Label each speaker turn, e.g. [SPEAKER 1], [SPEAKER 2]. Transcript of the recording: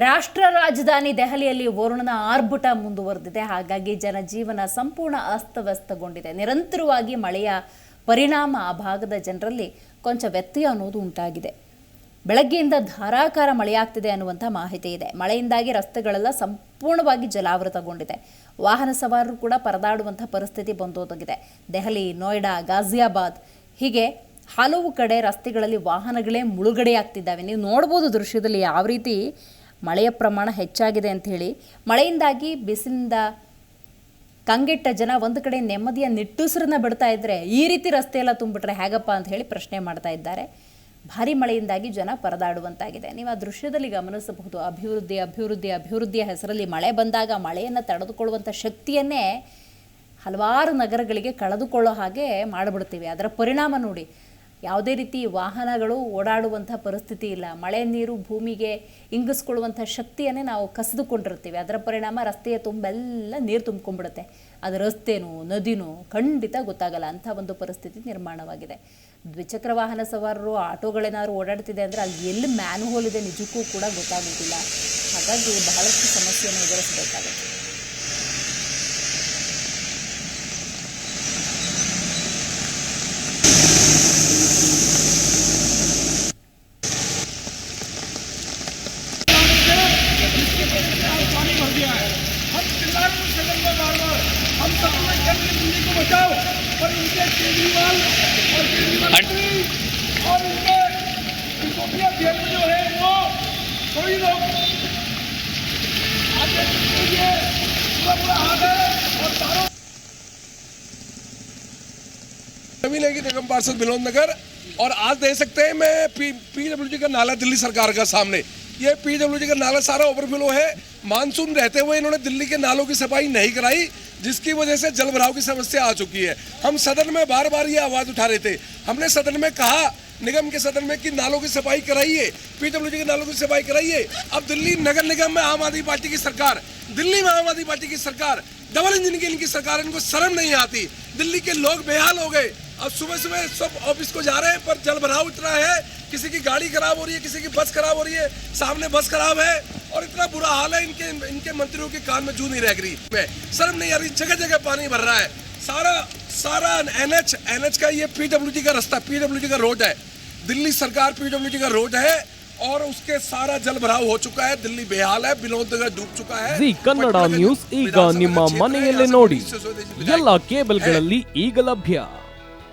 [SPEAKER 1] ರಾಷ್ಟ್ರ ರಾಜಧಾನಿ ದೆಹಲಿಯಲ್ಲಿ ವರುಣನ ಆರ್ಭಟ ಮುಂದುವರೆದಿದೆ. ಹಾಗಾಗಿ ಜನಜೀವನ ಸಂಪೂರ್ಣ ಅಸ್ತವ್ಯಸ್ತಗೊಂಡಿದೆ. ನಿರಂತರವಾಗಿ ಮಳೆಯ ಪರಿಣಾಮ ಆ ಭಾಗದ ಜನರಲ್ಲಿ ಕೊಂಚ ವ್ಯತ್ಯಯ ಅನ್ನೋದು ಉಂಟಾಗಿದೆ. ಬೆಳಗ್ಗೆಯಿಂದ ಧಾರಾಕಾರ ಮಳೆಯಾಗ್ತಿದೆ ಅನ್ನುವಂಥ ಮಾಹಿತಿ ಇದೆ. ಮಳೆಯಿಂದಾಗಿ ರಸ್ತೆಗಳೆಲ್ಲ ಸಂಪೂರ್ಣವಾಗಿ ಜಲಾವೃತಗೊಂಡಿದೆ. ವಾಹನ ಸವಾರರು ಕೂಡ ಪರದಾಡುವಂಥ ಪರಿಸ್ಥಿತಿ ಬಂದೋದಾಗಿದೆ. ದೆಹಲಿ, ನೋಯ್ಡಾ ಗಾಜಿಯಾಬಾದ್ ಹೀಗೆ ಹಲವು ಕಡೆ ರಸ್ತೆಗಳಲ್ಲಿ ವಾಹನಗಳೇ ಮುಳುಗಡೆಯಾಗ್ತಿದ್ದಾವೆ. ನೀವು ನೋಡ್ಬೋದು ದೃಶ್ಯದಲ್ಲಿ ಯಾವ ರೀತಿ ಮಳೆಯ ಪ್ರಮಾಣ ಹೆಚ್ಚಾಗಿದೆ ಅಂತ ಹೇಳಿ ಮಳೆಯಿಂದಾಗಿ ಬಿಸಿಲಿಂದ ಕಂಗೆಟ್ಟ ಜನ ಒಂದು ಕಡೆ ನೆಮ್ಮದಿಯ ನಿಟ್ಟುಸಿರನ್ನ ಬಿಡ್ತಾ ಇದ್ದರೆ ಈ ರೀತಿ ರಸ್ತೆಯೆಲ್ಲ ತುಂಬಿಟ್ರೆ ಹೇಗಪ್ಪ ಅಂತ ಹೇಳಿ ಪ್ರಶ್ನೆ ಮಾಡ್ತಾ ಇದ್ದಾರೆ. ಭಾರಿ ಮಳೆಯಿಂದಾಗಿ ಜನ ಪರದಾಡುವಂತಾಗಿದೆ. ನೀವು ಆ ದೃಶ್ಯದಲ್ಲಿ ಗಮನಿಸಬಹುದು. ಅಭಿವೃದ್ಧಿ ಅಭಿವೃದ್ಧಿ, ಅಭಿವೃದ್ಧಿಯ ಹೆಸರಲ್ಲಿ ಮಳೆ ಬಂದಾಗ ಮಳೆಯನ್ನು ತಡೆದುಕೊಳ್ಳುವಂಥ ಶಕ್ತಿಯನ್ನೇ ಹಲವಾರು ನಗರಗಳಿಗೆ ಕಳೆದುಕೊಳ್ಳೋ ಹಾಗೆ ಮಾಡಿಬಿಡ್ತೀವಿ. ಅದರ ಪರಿಣಾಮ ನೋಡಿ. ಯಾವುದೇ ರೀತಿ ವಾಹನಗಳು ಓಡಾಡುವಂಥ ಪರಿಸ್ಥಿತಿ ಇಲ್ಲ. ಮಳೆ ನೀರು ಭೂಮಿಗೆ ಇಂಗಿಸ್ಕೊಳ್ಳುವಂಥ ಶಕ್ತಿಯನ್ನೇ ನಾವು ಕಸಿದುಕೊಂಡಿರ್ತೀವಿ ಅದರ ಪರಿಣಾಮ ರಸ್ತೆಯ ತುಂಬೆಲ್ಲ ನೀರು ತುಂಬ್ಕೊಂಡ್ಬಿಡುತ್ತೆ. ಅದು ರಸ್ತೆನೂ, ನದಿನೂ ಖಂಡಿತ ಗೊತ್ತಾಗಲ್ಲ. ಅಂಥ ಒಂದು ಪರಿಸ್ಥಿತಿ ನಿರ್ಮಾಣವಾಗಿದೆ. ದ್ವಿಚಕ್ರ ವಾಹನ ಸವಾರರು, ಆಟೋಗಳೇನಾದ್ರು ಓಡಾಡ್ತಿದೆ ಅಂದರೆ ಅಲ್ಲಿ ಎಲ್ಲಿ ಮ್ಯಾನ್ಹೋಲ್ ಇದೆ ನಿಜಕ್ಕೂ ಕೂಡ ಗೊತ್ತಾಗೋದಿಲ್ಲ. ಹಾಗಾಗಿ ಬಹಳಷ್ಟು ಸಮಸ್ಯೆಯನ್ನು ಎದುರಿಸಬೇಕಾಗುತ್ತೆ.
[SPEAKER 2] बचाओ। और इनके केजरीवाल और केजरीवाल और इनके सिसोदिया जेल में जो है वो कोई लोग आगे पूरा पूरा हाथ है और चारों
[SPEAKER 3] ज़मीन है कि निगम पार्षद विनोद नगर। और आज दे सकते हैं, मैं पी पीडब्ल्यूडी का नाला दिल्ली सरकार का सामने। ये पीडब्ल्यूडी का नाला सारा ओवरफ्लो है। मानसून रहते हुए इन्होंने दिल्ली के नालों की सफ़ाई नहीं कराई, जिसकी वजह से जल भराव की समस्या आ चुकी है। हम सदन में बार बार ये आवाज़ उठा रहे थे। हमने सदन में कहा, निगम के सदन में कि नालों की सफ़ाई कराइए पीडब्ल्यूडी के नालों की सफ़ाई कराइए। अब दिल्ली नगर निगम में आम आदमी पार्टी की सरकार, दिल्ली में आम आदमी पार्टी की सरकार, डबल इंजन की इनकी सरकार, इनको शर्म नहीं आती। दिल्ली के लोग बेहाल हो गए। अब सुबह सुबह सब ऑफिस को जा रहे हैं पर जल भराव इतना है किसी की गाड़ी खराब हो रही है किसी की बस खराब हो रही है सामने बस खराब है और इतना बुरा हाल है इनके इनके मंत्रियों के कान में जू नहीं रह रही मैं शर्म नहीं आ रही जगह जगह पानी भर रहा है सारा सारा एनएच एनएच का ये पीडब्ल्यूडी का रास्ता पीडब्ल्यूडी का रोड है दिल्ली सरकार पीडब्ल्यूडी का रोड है और उसके सारा जल भराव हो चुका है दिल्ली बेहाल है विनोद नगर डूब चुका है
[SPEAKER 4] ಜಿ ಕನ್ನಡ
[SPEAKER 3] पटना
[SPEAKER 4] ನ್ಯೂಸ್ ಈಗ
[SPEAKER 3] विधानसभा
[SPEAKER 4] ನಿಮ್ಮ
[SPEAKER 3] क्षेत्र है,
[SPEAKER 4] ಮನೆಯಲ್ಲೇ
[SPEAKER 3] यहाँ से
[SPEAKER 4] ನೋಡಿ
[SPEAKER 3] पच्चीस सौ देश विधायक
[SPEAKER 4] ಎಲ್ಲ ಕೇಬಲ್ಗಳಲ್ಲಿ ಈಗ ಲಭ್ಯ